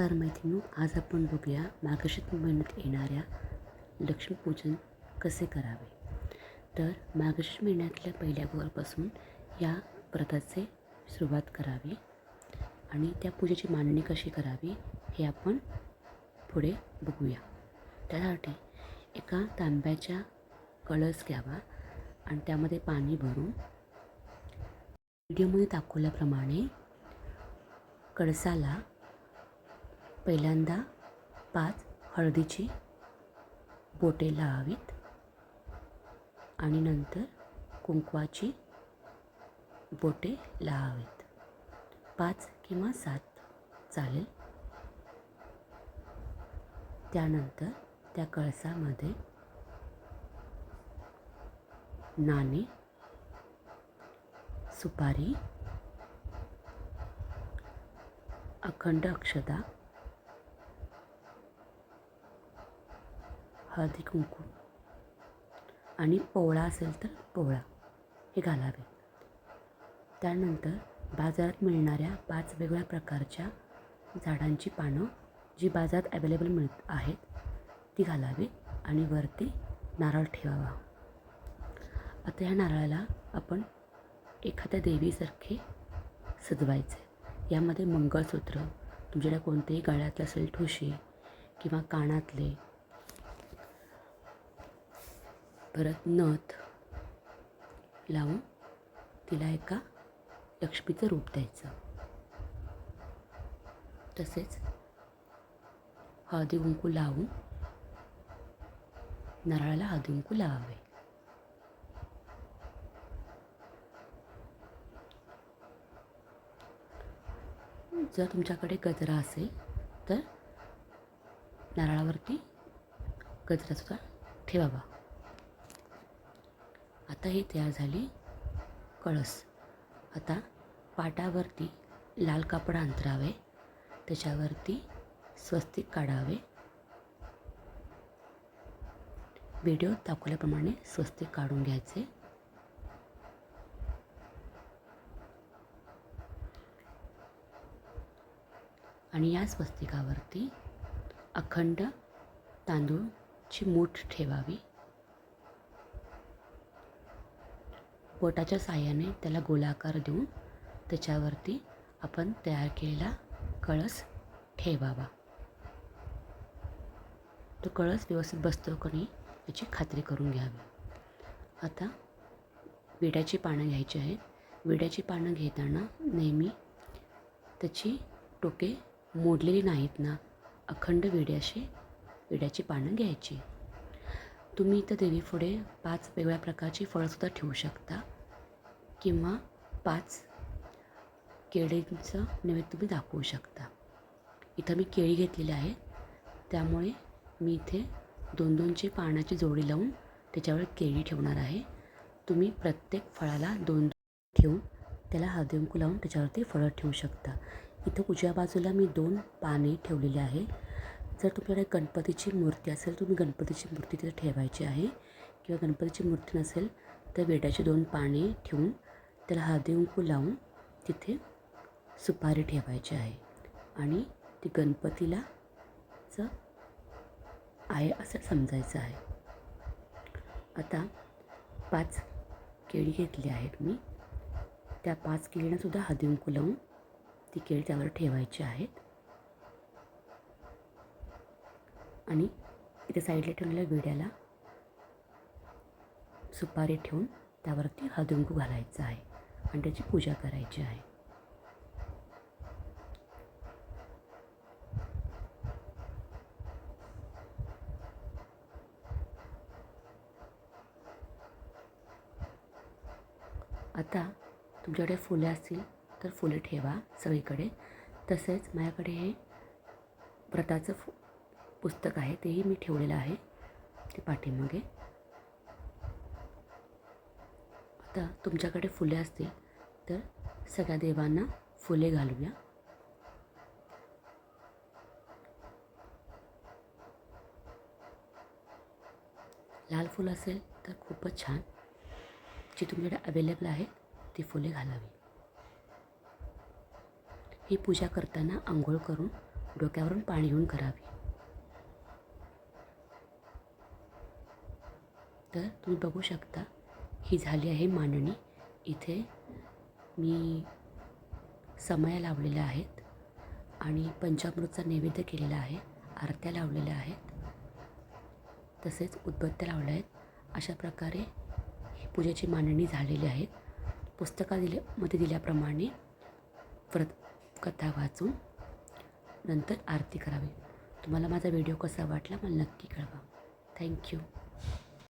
नमस्कार मैत्रिणी आज आपण बघूया मार्गशीर्ष महिन्यात येणाऱ्या लक्ष्मीपूजन कसे करावे. तर मार्गशीर्ष महिन्यातल्या पहिल्या गुरुवारपासून या व्रताचे सुरुवात करावी आणि त्या पूजेची मांडणी कशी करावी हे आपण पुढे बघूया. त्यासाठी एका तांब्याच्या कळस घ्यावा आणि त्यामध्ये पाणी भरून व्हिडिओमध्ये दाखवल्याप्रमाणे कळसाला पहिल्यांदा पाच हळदीची बोटे लावावीत आणि नंतर कुंकवाची बोटे लावावीत पाच किंवा सात चालेल. त्यानंतर त्या कळसामध्ये नाणे सुपारी अखंड अक्षदा हळदी कुंकू. आणि पोवळा असेल तर पोवळा हे घालावे. त्यानंतर बाजारात मिळणाऱ्या पाच वेगवेगळ्या प्रकारच्या झाडांची पानं जी बाजारात ॲवेलेबल मिळत आहेत ती घालावी आणि वरती नारळ ठेवावा. आता ह्या नारळाला आपण एखाद्या देवीसारखे सजवायचे. यामध्ये मंगळसूत्र तुमच्याकडे कोणतेही गळ्यातलं असेल ठुशी किंवा कानातले परत नथ लावून तिला एका लक्ष्मीचं रूप द्यायचं. तसेच हळदी कुंकू लावून नारळाला हळदी कुंकू लावावे. जर तुमच्याकडे गजरा असेल तर नारळावरती गजरासुद्धा ठेवावा. आता ही तयार झाली कळस. आता पाटावरती लाल कापड अंतरावे त्याच्यावरती स्वस्तिक काढावे. व्हिडिओ दाखवल्याप्रमाणे स्वस्तिक काढून घ्यायचे. आणि या स्वस्तिकावरती अखंड तांदूळची मूठ ठेवावी. बोटाच्या साह्याने त्याला गोलाकार देऊन त्याच्यावरती आपण तयार केलेला कळस ठेवावा. तो कळस व्यवस्थित बसतो का नाही याची खात्री करून घ्यावी. आता विड्याची पानं घ्यायची आहेत. विड्याची पानं घेताना नेहमी त्याची टोके मोडलेली नाहीत ना अखंड विड्याशी विड्याची पानं घ्यायची. तुम्ही इथं देवीपुढे पाच वेगवेगळ्या प्रकारची फळंसुद्धा ठेवू शकता. किंवा पाच केळींचं नैवेद्य तुम्ही दाखवू शकता. इथं मी केळी घेतलेली आहे. त्यामुळे मी इथे दोन दोनची पानाची जोडी लावून त्याच्यावर केळी ठेवणार आहे. तुम्ही प्रत्येक फळाला दोन ठेवून त्याला हळदी लावून त्याच्यावरती फळं ठेवू शकता. इथं उजव्या बाजूला मी दोन पाने ठेवलेली आहे. जर तुमच्याकडे गणपतीची मूर्ती असेल तुम्ही गणपतीची मूर्ती तिथे ठेवायची आहे. किंवा गणपतीची मूर्ती नसेल तर वेड्याची दोन पाने ठेवून त्याला हळदी कुंकू लावून तिथे सुपारी ठेवायची आहे. आणि ती गणपतीला च आहे असं समजायचं आहे. आता पाच केळी घेतली आहेत मी. त्या पाच केळींनासुद्धा हळदी कुंकू लावून ती केळी त्यावर ठेवायची आहेत. आणि इथे साईडला ठेवलेल्या विड्याला सुपारी ठेवून त्यावरती हळदी कुंकू घालायचं आहे. आणि त्याची पूजा करायची आहे. आता तुमच्याकडे फुले असतील तर फुले ठेवा सगळीकडे. तसेच माझ्याकडे हे व्रताचं फु पुस्तक आहे तेही मी ठेवलेलं आहे ते पाठीमागे. आता तुमच्याकडे फुले असतील तर सगळ्या देवांना फुले घालूया. लाल फुल असेल तर खूपच छान. जी तुमच्याकडे अवेलेबल आहे ती फुले घालावी. ही पूजा करताना आंघोळ करून डोक्यावरून पाणी घेऊन करावी. तर तुम्ही बघू शकता ही झाली आहे मांडणी. इथे मी समया लावलेल्या आहेत आणि पंचामृतचा नैवेद्य केलेला आहे आरत्या लावलेल्या आहेत तसेच उदबत्त्या लावल्या आहेत. अशा प्रकारे ही पूजेची मांडणी झालेली आहेत पुस्तका दिल्या मध्ये दिल्याप्रमाणे व्रत कथा वाचून नंतर आरती करावी. तुम्हाला माझा व्हिडिओ कसा वाटला मला नक्की कळवा. थँक्यू.